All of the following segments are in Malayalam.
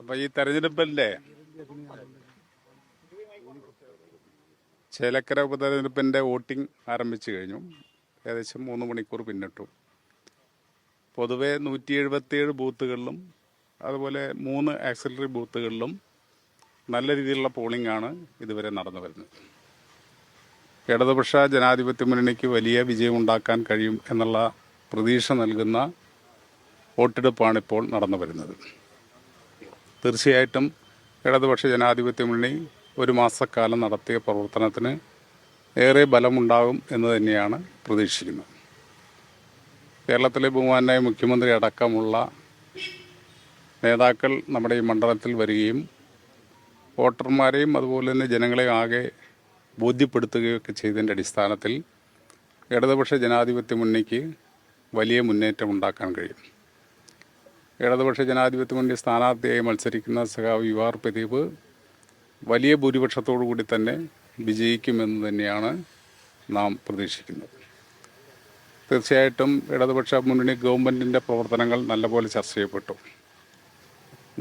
അപ്പൊ ഈ തെരഞ്ഞെടുപ്പല്ലേ? ചേലക്കര ഉപതെരഞ്ഞെടുപ്പിന്റെ വോട്ടിംഗ് ആരംഭിച്ചു കഴിഞ്ഞു. ഏകദേശം മൂന്ന് മണിക്കൂർ പിന്നിട്ടു. പൊതുവെ നൂറ്റി എഴുപത്തിയേഴ് ബൂത്തുകളിലും അതുപോലെ മൂന്ന് ആക്സിലറി ബൂത്തുകളിലും നല്ല രീതിയിലുള്ള പോളിംഗ് ആണ് ഇതുവരെ നടന്നു വരുന്നത്. ഇടതുപക്ഷ ജനാധിപത്യ മുന്നണിക്ക് വലിയ വിജയം ഉണ്ടാക്കാൻ കഴിയും എന്നുള്ള പ്രതീക്ഷ നൽകുന്ന വോട്ടെടുപ്പാണ് ഇപ്പോൾ നടന്നു വരുന്നത്. തീർച്ചയായിട്ടും ഇടതുപക്ഷ ജനാധിപത്യ മുന്നണി ഒരു മാസക്കാലം നടത്തിയ പ്രവർത്തനത്തിന് ഏറെ ബലമുണ്ടാകും എന്ന് തന്നെയാണ് പ്രതീക്ഷിക്കുന്നത്. കേരളത്തിലെ ബഹുമാനായ മുഖ്യമന്ത്രി അടക്കമുള്ള നേതാക്കൾ നമ്മുടെ ഈ മണ്ഡലത്തിൽ വരികയും വോട്ടർമാരെയും അതുപോലെ തന്നെ ജനങ്ങളെ ആകെ ബോധ്യപ്പെടുത്തുകയൊക്കെ ചെയ്തതിന്റെ അടിസ്ഥാനത്തിൽ ഇടതുപക്ഷ ജനാധിപത്യ മുന്നണിക്ക് വലിയ മുന്നേറ്റം ഉണ്ടാക്കാൻ കഴിയും. ഇടതുപക്ഷ ജനാധിപത്യ മുന്നണി സ്ഥാനാർത്ഥിയായി മത്സരിക്കുന്ന സഖാവ് യു ആർ പ്രദീപ് വലിയ ഭൂരിപക്ഷത്തോടു കൂടി തന്നെ വിജയിക്കുമെന്ന് തന്നെയാണ് നാം പ്രതീക്ഷിക്കുന്നത്. തീർച്ചയായിട്ടും ഇടതുപക്ഷ മുന്നണി ഗവൺമെന്റിന്റെ പ്രവർത്തനങ്ങൾ നല്ലപോലെ ചർച്ച ചെയ്യപ്പെട്ടു.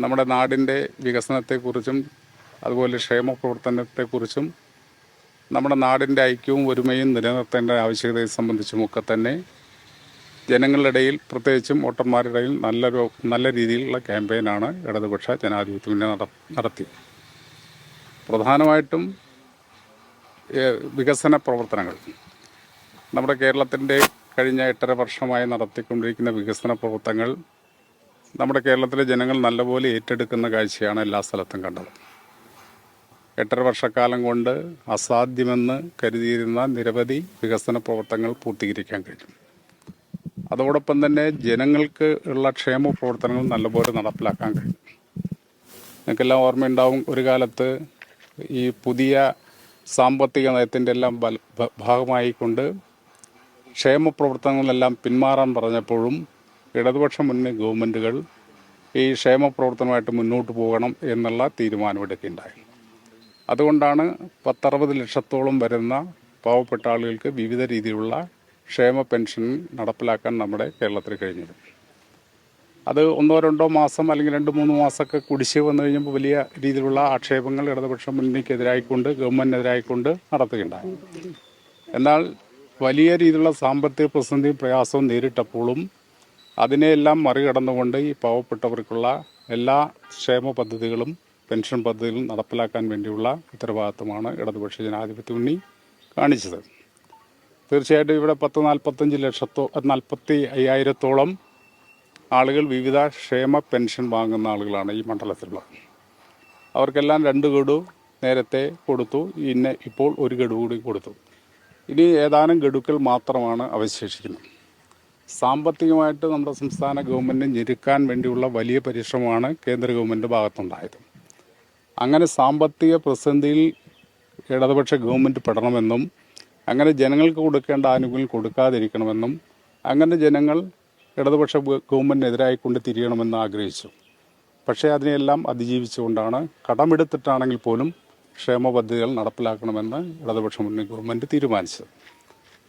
നമ്മുടെ നാടിന്റെ വികസനത്തെക്കുറിച്ചും അതുപോലെ ക്ഷേമ പ്രവർത്തനത്തെക്കുറിച്ചും നമ്മുടെ നാടിന്റെ ഐക്യവും ഒരുമയും നിലനിർത്തേണ്ട ആവശ്യകതയെ സംബന്ധിച്ചുമൊക്കെ തന്നെ ജനങ്ങളുടെ ഇടയിൽ പ്രത്യേകിച്ചും വോട്ടർമാരുടെ ഇടയിൽ നല്ലൊരു നല്ല രീതിയിലുള്ള ക്യാമ്പയിനാണ് ഇടതുപക്ഷ ജനാധിപത്യ മുന്നണി നട നടത്തി പ്രധാനമായിട്ടും വികസന പ്രവർത്തനങ്ങൾ. നമ്മുടെ കേരളത്തിന്റെ കഴിഞ്ഞ എട്ടര വർഷമായി നടത്തിക്കൊണ്ടിരിക്കുന്ന വികസന പ്രവർത്തനങ്ങൾ നമ്മുടെ കേരളത്തിലെ ജനങ്ങൾ നല്ലപോലെ ഏറ്റെടുക്കുന്ന കാഴ്ചയാണ് എല്ലാ സ്ഥലത്തും കണ്ടത്. എട്ടര വർഷക്കാലം കൊണ്ട് അസാധ്യമെന്ന് കരുതിയിരുന്ന നിരവധി വികസന പ്രവർത്തനങ്ങൾ പൂർത്തീകരിക്കാൻ കഴിഞ്ഞു. അതോടൊപ്പം തന്നെ ജനങ്ങൾക്ക് ഉള്ള ക്ഷേമ പ്രവർത്തനങ്ങൾ നല്ലപോലെ നടപ്പിലാക്കാൻ കഴിയും. നിങ്ങൾക്കെല്ലാം ഓർമ്മയുണ്ടാവും ഒരു കാലത്ത് ഈ പുതിയ സാമ്പത്തിക നയത്തിന്റെ എല്ലാം ഭാഗമായിക്കൊണ്ട് ക്ഷേമ പ്രവർത്തനങ്ങളെല്ലാം പിന്മാറാൻ പറഞ്ഞപ്പോഴും ഇടതുപക്ഷ മുന്നണി ഗവൺമെന്റുകൾ ഈ ക്ഷേമ പ്രവർത്തനമായിട്ട് മുന്നോട്ട് പോകണം എന്നുള്ള തീരുമാനമെടുക്കുകയുണ്ടായി അതുകൊണ്ടാണ് പത്തറുപത് ലക്ഷത്തോളം വരുന്ന പാവപ്പെട്ട ആളുകൾക്ക് വിവിധ രീതിയിലുള്ള ക്ഷേമ പെൻഷൻ നടപ്പിലാക്കാൻ നമ്മുടെ കേരളത്തിൽ കഴിഞ്ഞത്. അത് ഒന്നോ രണ്ടോ മാസം അല്ലെങ്കിൽ രണ്ട് മൂന്ന് മാസമൊക്കെ കുടിശ്ശിക വന്നു കഴിഞ്ഞപ്പോൾ വലിയ രീതിയിലുള്ള ആക്ഷേപങ്ങൾ ഇടതുപക്ഷ മുന്നണിക്കെതിരായിക്കൊണ്ട് ഗവൺമെന്റിനെതിരായിക്കൊണ്ട് നടത്തുകയുണ്ടായി. എന്നാൽ വലിയ രീതിയിലുള്ള സാമ്പത്തിക പ്രതിസന്ധി പ്രയാസവും നേരിട്ടപ്പോഴും അതിനെയെല്ലാം മറികടന്നുകൊണ്ട് ഈ പാവപ്പെട്ടവർക്കുള്ള എല്ലാ ക്ഷേമ പദ്ധതികളും പെൻഷൻ പദ്ധതികളും നടപ്പിലാക്കാൻ വേണ്ടിയുള്ള ഉത്തരവാദിത്തമാണ് ഇടതുപക്ഷ ജനാധിപത്യ മുന്നണി കാണിച്ചത്. തീർച്ചയായിട്ടും ഇവിടെ പത്ത് നാൽപ്പത്തഞ്ച് ലക്ഷത്തോ നാൽപ്പത്തി അയ്യായിരത്തോളം ആളുകൾ വിവിധ ക്ഷേമ പെൻഷൻ വാങ്ങുന്ന ആളുകളാണ് ഈ മണ്ഡലത്തിലുള്ളത് അവർക്കെല്ലാം രണ്ട് ഗഡു നേരത്തെ കൊടുത്തു ഇന്നെ ഇപ്പോൾ ഒരു ഗഡു കൂടി കൊടുത്തു. ഇനി ഏതാനും ഗഡുക്കൾ മാത്രമാണ് അവശേഷിക്കുന്നത്. സാമ്പത്തികമായിട്ട് നമ്മുടെ സംസ്ഥാന ഗവൺമെന്റ് ഞെരുക്കാൻ വേണ്ടിയുള്ള വലിയ പരിശ്രമമാണ് കേന്ദ്ര ഗവൺമെന്റ് ഭാഗത്തുണ്ടായത്. അങ്ങനെ സാമ്പത്തിക പ്രതിസന്ധിയിൽ ഇടതുപക്ഷ ഗവൺമെന്റ് പെടണമെന്നും അങ്ങനെ ജനങ്ങൾക്ക് കൊടുക്കേണ്ട ആനുകൂല്യം കൊടുക്കാതിരിക്കണമെന്നും അങ്ങനെ ജനങ്ങൾ ഇടതുപക്ഷ ഗവൺമെന്റിനെതിരായിക്കൊണ്ട് തിരിയണമെന്ന് ആഗ്രഹിച്ചു. പക്ഷേ അതിനെയെല്ലാം അതിജീവിച്ചുകൊണ്ടാണ് കടമെടുത്തിട്ടാണെങ്കിൽ പോലും ക്ഷേമ പദ്ധതികൾ നടപ്പിലാക്കണമെന്ന് ഇടതുപക്ഷ മുന്നണി ഗവൺമെന്റ് തീരുമാനിച്ചത്.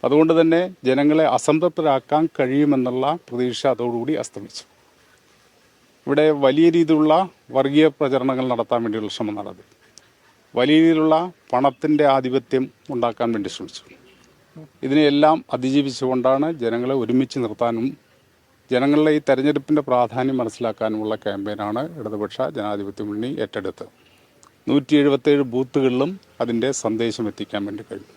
അതുകൊണ്ട് തന്നെ ജനങ്ങളെ അസംതൃപ്തരാക്കാൻ കഴിയുമെന്നുള്ള പ്രതീക്ഷ അതോടുകൂടി അസ്തമിച്ചു. ഇവിടെ വലിയ രീതിയിലുള്ള വർഗീയ പ്രചരണങ്ങൾ നടത്താൻ വേണ്ടിയുള്ള ശ്രമം നടത്തി വലിയ രീതിയിലുള്ള പണത്തിന്റെ ആധിപത്യം ഉണ്ടാക്കാൻ വേണ്ടി ശ്രമിച്ചു. ഇതിനെയെല്ലാം അതിജീവിച്ചുകൊണ്ടാണ് ജനങ്ങളെ ഒരുമിച്ച് നിർത്താനും ജനങ്ങളുടെ ഈ തെരഞ്ഞെടുപ്പിന്റെ പ്രാധാന്യം മനസ്സിലാക്കാനുമുള്ള ക്യാമ്പയിനാണ് ഇടതുപക്ഷ ജനാധിപത്യ മുന്നണി ഏറ്റെടുത്തത്. നൂറ്റി എഴുപത്തേഴ് ബൂത്തുകളിലും അതിന്റെ സന്ദേശം എത്തിക്കാൻ വേണ്ടി കഴിഞ്ഞു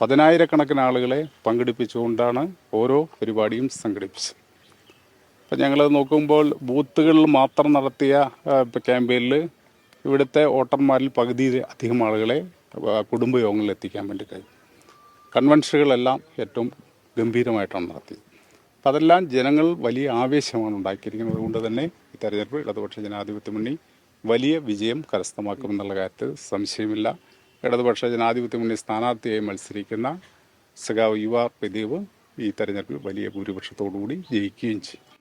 പതിനായിരക്കണക്കിന് ആളുകളെ പങ്കെടുപ്പിച്ചുകൊണ്ടാണ് ഓരോ പരിപാടിയും സംഘടിപ്പിച്ചത്. അപ്പം ഞങ്ങൾ നോക്കുമ്പോൾ ബൂത്തുകളിൽ മാത്രം നടത്തിയ ക്യാമ്പയിനിൽ ഇവിടുത്തെ വോട്ടർമാരിൽ പകുതി അധികം ആളുകളെ കുടുംബയോഗങ്ങളിൽ എത്തിക്കാൻ വേണ്ടി കഴിയും. കൺവെൻഷനുകളെല്ലാം ഏറ്റവും ഗംഭീരമായിട്ടാണ് നടത്തിയത്. അപ്പം അതെല്ലാം ജനങ്ങൾ വലിയ ആവേശമാണ് ഉണ്ടാക്കിയിരിക്കുന്നത്. അതുകൊണ്ട് തന്നെ ഈ തെരഞ്ഞെടുപ്പ് ഇടതുപക്ഷ ജനാധിപത്യ മുന്നണി വലിയ വിജയം കരസ്ഥമാക്കുമെന്നുള്ള കാര്യത്തിൽ സംശയമില്ല. ഇടതുപക്ഷ ജനാധിപത്യ മുന്നണി സ്ഥാനാർത്ഥിയായി മത്സരിക്കുന്ന സഖാവ് യുവ പ്രദീപ് ഈ തെരഞ്ഞെടുപ്പിൽ വലിയ ഭൂരിപക്ഷത്തോടുകൂടി ജയിക്കുകയും ചെയ്യും.